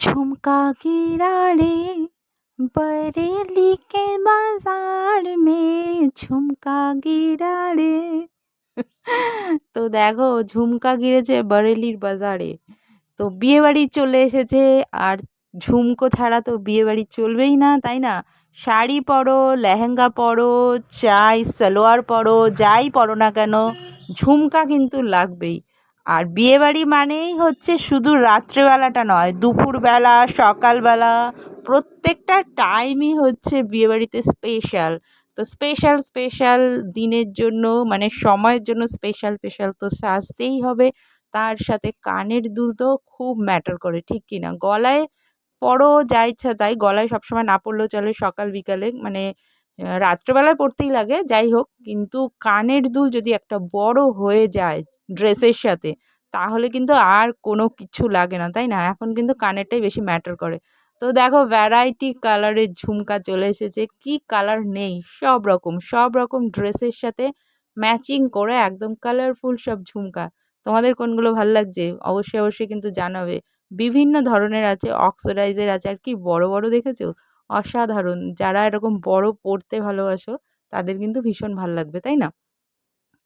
झुमका गिरा रे बरेली के বাজার মে ঝুমকা গিরা রে তো দেখো ঝুমকা গিরেছে বরেলির বাজারে তো বিয়েবাড়ি চলে এসেছে আর ঝুমকো ছাড়া তো বিয়েবাড়ি চলবেই না তাই না শাড়ি পরো লেহেঙ্গা পরো চাই সালোয়ার পরো যাই পরো না কেন ঝুমকা কিন্তু লাগবেই আর বিয়েবাড়ি মানেই হচ্ছে শুধু রাত্রেবেলাটা নয়, দুপুরবেলা, সকালবেলা, প্রত্যেকটা টাইমই হচ্ছে বিয়েবাড়িতে স্পেশাল তো স্পেশাল স্পেশাল দিনের জন্য মানে সময়ের জন্য স্পেশাল স্পেশাল তো সাজতেই হবে। তার সাথে কানের দুল তো খুব ম্যাটার করে, ঠিক কি না গলায় পরো যা ইচ্ছা তাই, গলায় সবসময় না পরলেও চলে সকাল বিকালে মানে রাত্রেবেলায় পরতেই লাগে, যাই হোক। কিন্তু কানের দুল যদি একটা বড় হয়ে যায় ড্রেসের সাথে, তাহলে কিন্তু আর কোনো কিছু লাগে না, তাই না? এখন কিন্তু কানেরটাই বেশি ম্যাটার করে। তো দেখো, ভ্যারাইটি কালারের ঝুমকা চলে এসেছে। কি কালার নেই, সব রকম সব রকম ড্রেসের সাথে ম্যাচিং করে একদম কালারফুল সব ঝুমকা। তোমাদের কোনগুলো ভালো লাগছে? অবশ্যই অবশ্যই কিন্তু জানাবে। বিভিন্ন ধরনের আছে, অক্সিডাইজের আছে, আর কি বড় বড় দেখেছ? অসাধারণ। যারা এরকম বড় পড়তে ভালোবাসো, তাদের কিন্তু ভীষণ ভালো লাগবে, তাই না?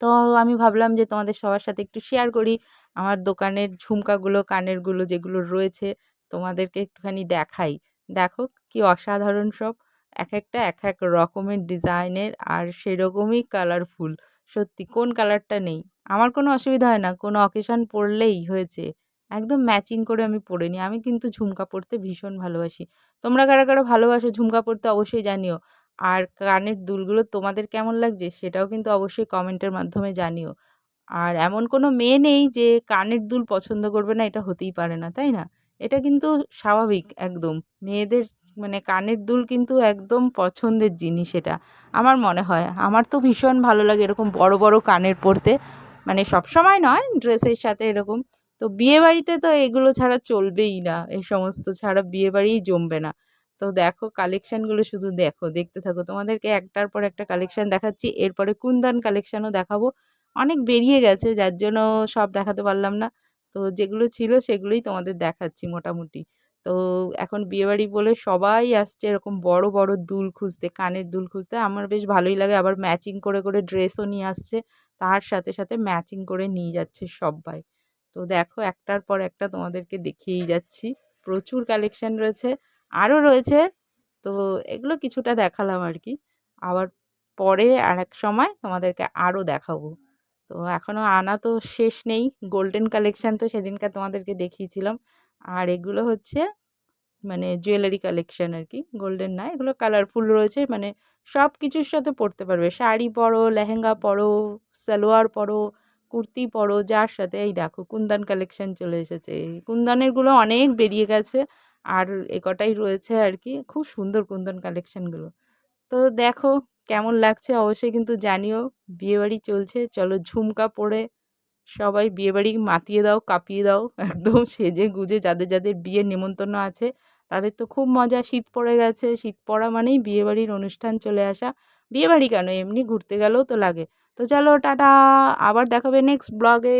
তো আমি ভাবলাম যে তোমাদের সবার সাথে একটু শেয়ার করি। আমার দোকানের ঝুমকাগুলো, কানেরগুলো যেগুলো রয়েছে, তোমাদেরকে একটুখানি দেখাই। দেখো কি অসাধারণ সব। এক একটা, এক এক রকমের ডিজাইনের আর সেরকমই কালারফুল সত্যি, কোন কালারটা নেই? আমার কোনো অসুবিধা হয় না। কোনো অকেশান পরলেই হয়েছে। একদম ম্যাচিং করে আমি পরে নিই। আমি কিন্তু ঝুমকা পরতে ভীষণ ভালোবাসি। তোমরা কারা কারা ভালোবাসো ঝুমকা পরতে অবশ্যই জানিও। আর কানের দুলগুলো তোমাদের কেমন লাগছে সেটাও কিন্তু অবশ্যই কমেন্টের মাধ্যমে জানিও। আর এমন কোনো মেয়ে নেই যে কানের দুল পছন্দ করবে না, এটা হতেই পারে না, তাই না? এটা কিন্তু স্বাভাবিক একদম। মেয়েদের মানে কানের দুল কিন্তু একদম পছন্দের জিনিস এটা, আমার মনে হয়। আমার তো ভীষণ ভালো লাগে এরকম বড় বড় কানের পরতে। মানে সব সময় নয়, ড্রেসের সাথে এরকম। তো বিয়েবাড়িতে তো এগুলো ছাড়া চলবেই না। এ সমস্ত ছাড়া বিয়েবাড়িই জমবে না। তো দেখো কালেকশানগুলো শুধু দেখো, দেখতে থাকো। তোমাদেরকে একটার পর একটা কালেকশান দেখাচ্ছি, এরপরে কুন্দান কালেকশানও দেখাবো। অনেক বেরিয়ে গেছে, যার জন্য সব দেখাতে পারলাম না। তো যেগুলো ছিল সেগুলোই তোমাদের দেখাচ্ছি মোটামুটি। তো এখন বিয়েবাড়ি বলে সবাই আসছে এরকম বড় বড় দুল খুঁজতে, কানের দুল খুঁজতে। আমার বেশ ভালোই লাগে, আবার ম্যাচিং করে করে ড্রেসও নিয়ে আসছে। তার সাথে সাথে ম্যাচিং করে নিয়ে যাচ্ছে সবাই। তো দেখো একটার পর একটা তোমাদেরকে দেখিয়েই যাচ্ছি। প্রচুর কালেকশান রয়েছে, আরও রয়েছে। তো এগুলো কিছুটা দেখালাম আর কি। আবার পরে আর এক সময় তোমাদেরকে আরও দেখাবো। তো এখনও আনা তো শেষ নেই গোল্ডেন কালেকশান তো সেদিনকার তোমাদেরকে দেখিয়েছিলাম। আর এগুলো হচ্ছে মানে জুয়েলারি কালেকশান আর কি গোল্ডেন না, এগুলো কালারফুল রয়েছে। মানে সব কিছুর সাথে পরতে পারবে। শাড়ি পরো, লেহেঙ্গা পরো, সালোয়ার পরো কুর্তি পরো। যার সাথে এই দেখো কুন্দান কালেকশান চলে এসেছে। কুন্দানেরগুলো অনেক বেরিয়ে গেছে আর এ কটাই রয়েছে আর কি খুব সুন্দর কুন্দন কালেকশানগুলো তো দেখো কেমন লাগছে অবশ্যই কিন্তু জানিও। বিয়েবাড়ি চলছে। চলো ঝুমকা পরে সবাই বিয়েবাড়ি মাতিয়ে দাও, কাঁপিয়ে দাও। একদম সেজে গুজে যাদের যাদের বিয়ের নিমন্ত্রণ আছে, তাদের তো খুব মজা। শীত পড়ে গেছে। শীত পড়া মানেই বিয়েবাড়ির অনুষ্ঠান চলে আসা। বিয়েবাড়ি কেন? এমনি ঘুরতে গেলেও তো লাগে। তো চলো টাটা। আবার দেখাবে নেক্সট ব্লগে